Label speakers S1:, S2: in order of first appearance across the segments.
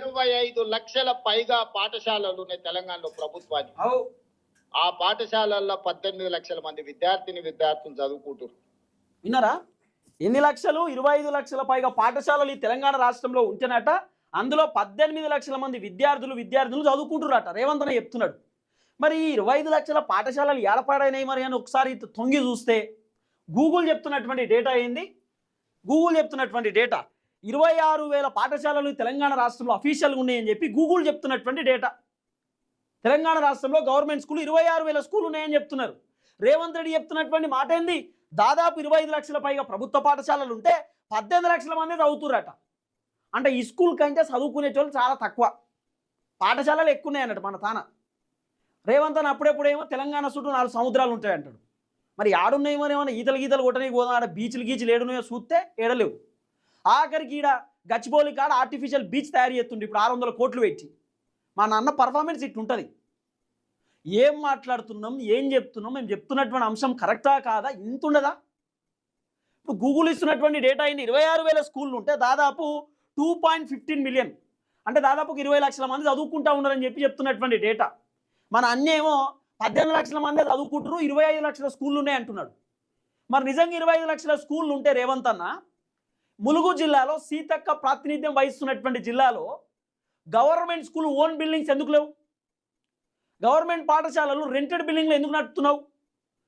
S1: ఇరవై ఐదు లక్షల పైగా పాఠశాలలు ఉన్నాయి తెలంగాణలో ప్రభుత్వానికి.
S2: అవు.
S1: ఆ పాఠశాలల్లో పద్దెనిమిది లక్షల మంది విద్యార్థిని విద్యార్థులు చదువుకుంటారు
S2: విన్నారా? ఎన్ని లక్షలు? ఇరవై ఐదు లక్షల పైగా పాఠశాలలు ఈ తెలంగాణ రాష్ట్రంలో ఉంటేనట అందులో పద్దెనిమిది లక్షల మంది విద్యార్థులు విద్యార్థులు చదువుకుంటున్నారట. రేవంత్ అన్న చెప్తున్నాడు. మరి ఈ ఇరవై ఐదు లక్షల పాఠశాలలు ఏడపాడైనాయి మరి అని ఒకసారి తొంగి చూస్తే గూగుల్ చెప్తున్నటువంటి డేటా ఏంది? గూగుల్ చెప్తున్నటువంటి డేటా. ఇరవై ఆరు వేల పాఠశాలలు తెలంగాణ రాష్ట్రంలో అఫీషియల్గా ఉన్నాయని చెప్పి గూగుల్ చెప్తున్నటువంటి డేటా తెలంగాణ రాష్ట్రంలో గవర్నమెంట్ స్కూల్ ఇరవై ఆరు వేల స్కూల్ ఉన్నాయని చెప్తున్నారు. రేవంత్ రెడ్డి చెప్తున్నటువంటి మాట ఏంది? దాదాపు ఇరవై ఐదు లక్షల పైగా ప్రభుత్వ పాఠశాలలు ఉంటే పద్దెనిమిది లక్షల మంది చదువుతురట అంటే ఈ స్కూల్ కంటే చదువుకునే చాలా తక్కువ. పాఠశాలలు ఎక్కువ ఉన్నాయన్నట్టు మన తాన. రేవంత్ అని అప్పుడెప్పుడేమో తెలంగాణ చుట్టూ నాలుగు సముద్రాలు ఉంటాయంటాడు. మరి ఆడున్నాయేమో ఏమైనా ఈతలు గీతలు కొట్టడానికి పోదాం ఆడ బీచ్లు గీచ్లు ఏడున్నాయో చూస్తే ఏడలేవు. ఆఖరికి ఈడ గచ్చిబౌలి కాడ ఆర్టిఫిషియల్ బీచ్ తయారు చేస్తుండే ఇప్పుడు ఆరు వందల కోట్లు పెట్టి. మా నాన్న పర్ఫార్మెన్స్ ఇట్లుంటుంది. ఏం మాట్లాడుతున్నాం ఏం చెప్తున్నాం మేము చెప్తున్నటువంటి అంశం కరెక్టా కాదా ఇంత ఉండదా ఇప్పుడు గూగుల్ ఇస్తున్నటువంటి డేటా అయింది ఇరవై ఆరు వేల స్కూళ్ళు ఉంటే దాదాపు టూ పాయింట్ ఫిఫ్టీన్ మిలియన్ అంటే దాదాపు ఇరవై లక్షల మంది చదువుకుంటా ఉన్నారని చెప్పి చెప్తున్నటువంటి డేటా మన అన్నేమో ఏమో పద్దెనిమిది లక్షల మంది చదువుకుంటారు ఇరవై ఐదు లక్షల స్కూళ్ళు ఉన్నాయి అంటున్నాడు. మరి నిజంగా ఇరవై ఐదు లక్షల స్కూళ్ళు ఉంటే రేవంత్ అన్న ములుగు జిల్లాలో సీతక్క ప్రాతినిధ్యం వహిస్తున్నటువంటి జిల్లాలో గవర్నమెంట్ స్కూల్ ఓన్ బిల్డింగ్స్ ఎందుకు లేవు? గవర్నమెంట్ పాఠశాలలు రెంటెడ్ బిల్డింగ్లు ఎందుకు నడుపుతున్నావు?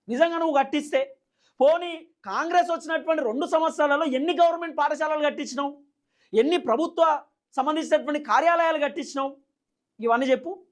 S2: నిజంగా నువ్వు కట్టిస్తే? పోనీ కాంగ్రెస్ వచ్చినటువంటి రెండు సంవత్సరాలలో ఎన్ని గవర్నమెంట్ పాఠశాలలు కట్టించినావు? ఎన్ని ప్రభుత్వ సంబంధించినటువంటి కార్యాలయాలు కట్టించినావు? ఇవన్నీ చెప్పు.